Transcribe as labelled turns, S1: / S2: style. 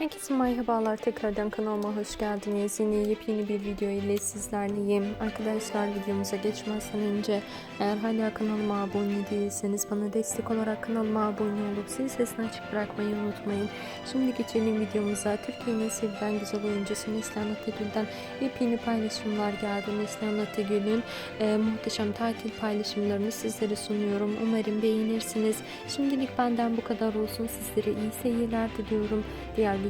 S1: Herkese merhabalar tekrardan kanalıma hoş geldiniz. Yine yepyeni bir video ile sizlerleyim. Arkadaşlar videomuza geçmezden önce eğer hala kanalıma abone değilseniz bana destek olarak kanalıma abone olup zil sesini açık bırakmayı unutmayın. Şimdi geçelim videomuza. Türkiye'nin sevilen güzel oyuncusu Neslihan Atagül'den yepyeni paylaşımlar geldi. Neslihan Atagül'ün e, muhteşem tatil paylaşımlarını sizlere sunuyorum. Umarım beğenirsiniz. Şimdilik benden bu kadar olsun. Sizlere iyi seyirler diliyorum. Diğer